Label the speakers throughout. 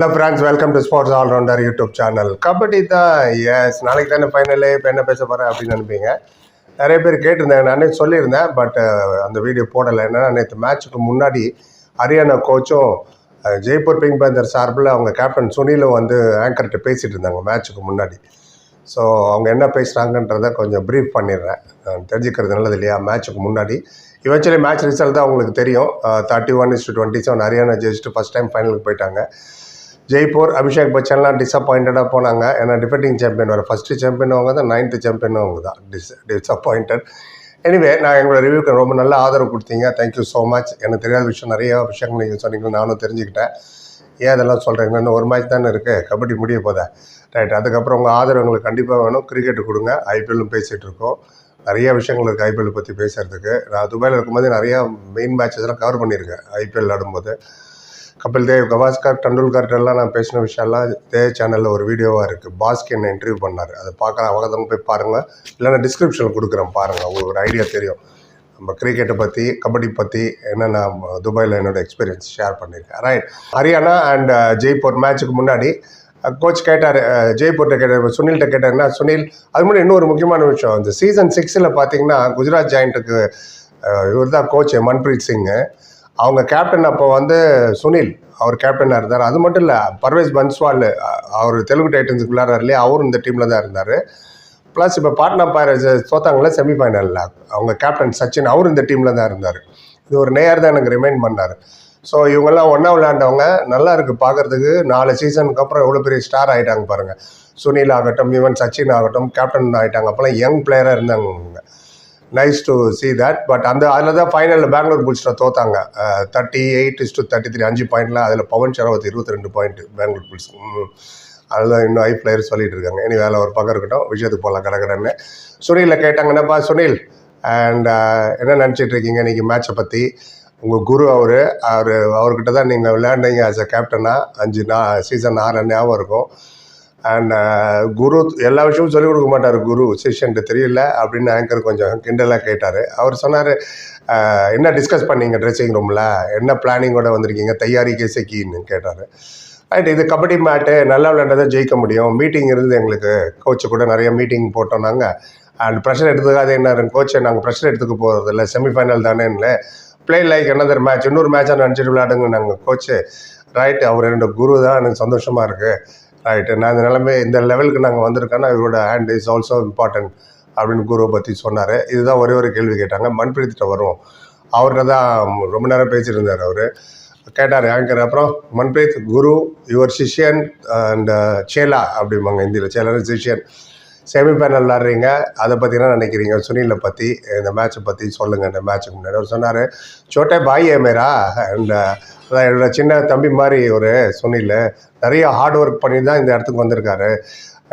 Speaker 1: Hello friends welcome to sports allrounder YouTube channel kabaddi தான். S நாளைக்கு தானே final இப்போ என்ன பேச போகிறேன் அப்படின்னு நினைப்பீங்க. நிறைய பேர் கேட்டிருந்தாங்க நானே சொல்லியிருந்தேன். பட் அந்த வீடியோ போடலை. என்னென்னா நேற்று மேட்ச்சுக்கு முன்னாடி ஹரியானா கோச்சும் ஜெய்ப்பூர் பிங்க் பேந்தர் சார்பில் அவங்க கேப்டன் சுனிலும் வந்து ஆங்கர்கிட்ட பேசிகிட்டு இருந்தாங்க மேட்ச்சுக்கு முன்னாடி. ஸோ அவங்க என்ன பேசுகிறாங்கன்றத கொஞ்சம் ப்ரீஃப் பண்ணிடுறேன். தெரிஞ்சுக்கிறது நல்லது இல்லையா? மேட்ச்சுக்கு முன்னாடி. இவென்ச்சுவலி மேட்ச் ரிசல்ட் தான் உங்களுக்கு தெரியும். Thirty one is twenty seven Haryana ஜெயிச்சுட்டு ஃபஸ்ட் டைம் ஃபைனலுக்கு போயிட்டாங்க. ஜெய்ப்பூர் அபிஷேக் பச்சன்லாம் டிசப்பாயிண்டடாக போனாங்க. ஏன்னா டிஃபெண்டிங் சாம்பியன் வர ஃபஸ்ட்டு சாம்பியன் அவங்க தான் நைன்த்து சாம்பியன் அவங்க தான் டிஸ் டிஸப்பாயிண்டட் எனிவே நான் எங்களோட ரிவ்யூக்கு ரொம்ப நல்ல ஆதரவு கொடுத்தீங்க. தேங்க்யூ ஸோ மச் எனக்கு தெரியாத விஷயம் நிறைய விஷயங்கள் நீங்கள் சொன்னீங்க நானும் தெரிஞ்சுக்கிட்டேன். ஏன் அதெல்லாம் சொல்கிறேங்க இன்னும் ஒரு மேட்ச் தானே இருக்குது கபடி முடிய போதா. ரைட் அதுக்கப்புறம் உங்கள் ஆதரவு எங்களுக்கு கண்டிப்பாக வேணும். கிரிக்கெட்டு கொடுங்க. ஐபிஎல்லும் பேசிகிட்டு இருக்கோம். நிறைய விஷயங்கள் இருக்குது ஐபிஎல் பற்றி பேசுகிறதுக்கு நான் துபாயில் இருக்கும்போது நிறையா மெயின் மேட்சஸ்லாம் கவர் பண்ணியிருக்கேன். ஐபிஎல் ஆடும்போது. கபில் தேவ் கவாஸ்கர் டெண்டுல்கர் நான் பேசின விஷயம்லாம் தேவ் சேனலில் ஒரு வீடியோவாக இருக்குது பாஸ்கி என்ன இன்டர்வியூ பண்ணார். அதை பார்க்குற அவகதம் போய் பாருங்கள் இல்லைன்னா டிஸ்கிரிப்ஷனில் கொடுக்குறேன் பாருங்கள் உங்களுக்கு ஒரு ஐடியா தெரியும். நம்ம கிரிக்கெட்டை பற்றி கபடி பற்றி என்ன நான் துபாயில் என்னோட எக்ஸ்பீரியன்ஸ் ஷேர் பண்ணியிருக்கேன். Right Haryana and uh, Jaipur மேட்ச்சுக்கு முன்னாடி கோச் கேட்டார். ஜெய்ப்பூர்கிட்ட கேட்டார். சுனில்கிட்ட கேட்டார்னா சுனில் அது முன்னாடி இன்னொரு முக்கியமான விஷயம். இந்த சீசன் சிக்ஸில் பார்த்தீங்கன்னா குஜராத் ஜாயிண்ட்டுக்கு இவர் தான் கோச் மன்பிரீத் சிங்கு. அவங்க கேப்டன் அப்போ வந்து சுனில் அவர் கேப்டனாக இருந்தார். அது மட்டும் இல்லை பர்வேஸ் பன்ஸ்வால் அவர் தெலுங்கு டைட்டன்ஸுக்கு விளையாடுறாரு இல்லையா? அவரும் இந்த டீமில் தான் இருந்தார். ப்ளஸ் இப்போ பாட்னா பைரட்ஸ் தோத்தாங்களே செமிஃபைனலில் அவங்க கேப்டன் சச்சின் அவரும் இந்த டீமில் தான் இருந்தார். இது ஒரு நேயர் தான் எனக்கு ரிமைண்ட் பண்ணார். ஸோ இவங்கெல்லாம் ஒன்றா விளையாண்டவங்க நல்லா இருக்குது பார்க்குறதுக்கு நாலு சீசனுக்கு அப்புறம் எவ்வளோ பெரிய ஸ்டார் ஆகிட்டாங்க பாருங்கள் சுனில் ஆகட்டும் ஈவன் சச்சின் ஆகட்டும் கேப்டன் ஆகிட்டாங்க அப்போல்லாம் யங் பிளேயராக இருந்தாங்க nice to see that but அந்த அதில் தான் ஃபைனலில் பெங்களூர் புல்ஸில் தோத்தாங்க. Thirty eight is to thirty three அஞ்சு பாயிண்டில் அதில் பவன் ஷராவத் இருபத்தி ரெண்டு பாயிண்ட் பெங்களூர் புல்ஸ் அதுதான் இன்னும் ஐ பிளேயர் சொல்லிட்டு இருக்காங்க. இனி வேலை ஒரு பக்கம் இருக்கட்டும். விஷயத்துக்கு போகலாம் கடகடன்னு. சுனிலில் கேட்டாங்க என்னப்பா சுனில்? அண்ட் என்ன நினச்சிட்டு இருக்கீங்க இன்றைக்கி மேட்சை பற்றி உங்கள் குரு அவர் அவர் அவர்கிட்ட தான் நீங்கள் விளையாண்டீங்க ஆஸ் அ கேப்டனாக அஞ்சு நா சீசன் ஆறு ஞாபகம் இருக்கும். அண்ட் uh, குரு எல்லா விஷயமும் சொல்லிக் கொடுக்க மாட்டார் குரு. சிஷன்ட்டு தெரியல அப்படின்னு ஆங்கர் கொஞ்சம் கிண்டலாக கேட்டார். அவர் சொன்னார் என்ன டிஸ்கஸ் பண்ணீங்க ட்ரெஸ்ஸிங் ரூமில் என்ன பிளானிங்கோட வந்திருக்கீங்க? தயாரி கேசக்கின்னு கேட்டார். ரைட் இது கபடி மேட்டு நல்லா விளையாண்டதை ஜெயிக்க முடியும். மீட்டிங் இருந்தது எங்களுக்கு. கோச்சு கூட நிறைய மீட்டிங் போட்டோம் நாங்கள் அண்ட் ப்ரெஷர் எடுத்துக்காது என்ன கோச்சை நாங்கள் ப்ரெஷர் எடுத்துக்க போகிறது இல்லை. செமிஃபைனல் தானே இல்லை ப்ளே லைக் என்னதர் மேட்ச் இன்னொரு மேட்சாக நினச்சிட்டு விளையாடுங்க நாங்கள் கோச்சு ரைட் அவர் என்னோட குரு தான். எனக்கு சந்தோஷமாக இருக்குது ரைட்டு நான் இந்த நிலைமை இந்த லெவலுக்கு நாங்கள் வந்திருக்கோன்னா இவரோட ஹேண்ட் இஸ் ஆல்சோ இம்பார்ட்டன்ட் அப்படின்னு குருவை பற்றி சொன்னார். இதுதான் ஒரே ஒரு கேள்வி கேட்டாங்க. மன்பிரீத்திட்ட வரும் அவர்கிட்ட தான் ரொம்ப நேரம் பேசியிருந்தார் அவர். கேட்டார் ஆங்கர் அப்புறம் மன்பிரீத் குரு யுவர் சிஷ்யன் அண்ட் சேலா அப்படிம்பாங்க இந்தியில். சேலன் சிஷ்யன் செமிஃபைனல் விளாட்றீங்க அதை பற்றி என்ன நினைக்கிறீங்க சுனிலை பற்றி இந்த மேட்ச்சை பற்றி சொல்லுங்கள் இந்த மேட்ச்சுக்கு முன்னாடி அவர் சொன்னார் சோட்டே பாய் ஏ மேரா அண்ட் அதான் என்னோட சின்ன தம்பி மாதிரி ஒரு சுனில் நிறைய ஹார்ட் ஒர்க் பண்ணி தான் இந்த இடத்துக்கு வந்திருக்காரு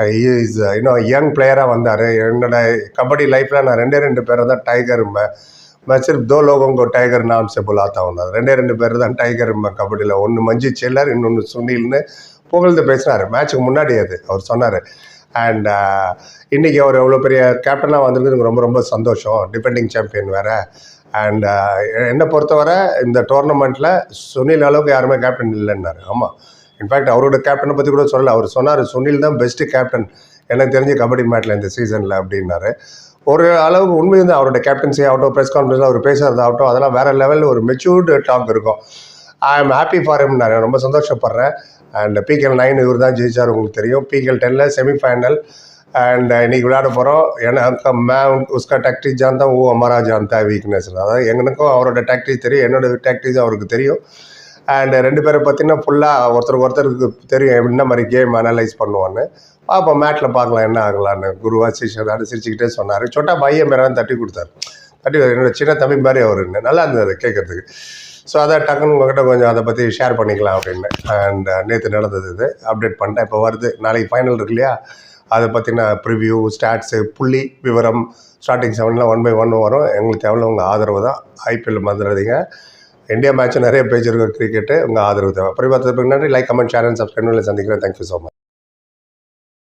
Speaker 1: இஸ் இன்னும் யங் பிளேயராக வந்தார் என்னோட கபடி லைஃப்பில் நான் ரெண்டே ரெண்டு பேரை தான் டைகர் मैं सिर्फ दो लोगों को टाइगर नाम से बुलाता हूँ நான் ரெண்டே ரெண்டு பேர் தான் டைகர் கபடியில் ஒன்று மஞ்சி செல்லர் இன்னொன்று சுனில்னு புகழ்ந்து பேசினார் மேட்ச்சுக்கு முன்னாடி அது அவர் சொன்னார் அண்ட் uh, இன்றைக்கி அவர் எவ்வளோ பெரிய கேப்டனாக வந்திருக்கு எனக்கு ரொம்ப ரொம்ப சந்தோஷம். டிஃபெண்டிங் சாம்பியன் வேறு. அண்ட் என்னை பொறுத்தவரை இந்த டோர்னமெண்ட்டில் சுனில் அளவுக்கு யாருமே கேப்டன் இல்லைன்னாரு. ஆமாம் இன்ஃபேக்ட் அவரோட கேப்டனை பற்றி கூட சொல்லலை. அவர் சொன்னார் சுனில் தான் பெஸ்ட்டு கேப்டன் எனக்கு தெரிஞ்ச கபடி மேட்டில் இந்த சீசனில் அப்படின்னாரு. ஒரு அளவுக்கு உண்மை வந்து அவரோட கேப்டன்சி ஆகட்டும் ப்ரெஸ் கான்ஃபரன்ஸில் அவர் பேசுகிறதாகட்டும் அதெல்லாம் வேறு லெவலில் ஒரு மெச்சூர்டு டாக் இருக்கும். I am happy for him நான் ரொம்ப சந்தோஷப்படுறேன். அண்ட் பிகேஎல் நைன் இவர் தான் ஜெயிச்சார் உங்களுக்கு தெரியும். பிகேஎல் டென்னில் செமிஃபைனல் அண்ட் இன்னைக்கு விளையாட போகிறோம் எனக்கு மே உஸ்கா டாக்டிஸ் ஜான்தா ஓ அமரா ஜான்தா வீக்னஸ் அதாவது எங்களுக்கும் அவரோட டாக்டிக் தெரியும். என்னோட டாக்டிஸ் அவருக்கு தெரியும். அண்ட் ரெண்டு பேரை பார்த்தீங்கன்னா ஃபுல்லாக ஒருத்தருக்கு ஒருத்தருக்கு தெரியும். என்ன மாதிரி கேம் அனலைஸ் பண்ணுவான்னு. பார்ப்போம். மேட்டில் பார்க்கலாம் என்ன ஆகலான்னு குருவா சிஷ்யர் சிரிச்சுக்கிட்டே சொன்னார். சொட்டா பையன் மேலே தட்டி கொடுத்தாரு. தட்டி என்னோட சின்ன தம்பி மாதிரி அவருன்னு நல்லா இருந்தது கேட்கறதுக்கு. ஸோ அதை டக்குன்னு உங்ககிட்ட கொஞ்சம் அதை பற்றி ஷேர் பண்ணிக்கலாம் அப்படின்னு. அண்ட் uh, நேற்று நடந்தது இது. அப்டேட் பண்ணிட்டேன். இப்போ வருது. நாளைக்கு ஃபைனல் இருக்கு இல்லையா? அதை பற்றின ப்ரிவ்யூ ஸ்டாட்ஸு புள்ளி விவரம் ஸ்டார்டிங் செவன்லாம் ஒன் பை ஒன் வரும். எங்களுக்கு தேவையில்ல உங்கள் ஆதரவு தான். ஐபிஎல் மறந்துடாதீங்க. இந்தியா மேட்ச் நிறைய பேஜ் கிரிக்கெட்டு உங்கள் ஆதரவு தேவை. அப்புறம் பார்த்து நன்றி like comment share and subscribe சந்திக்கிறேன். Thank you so much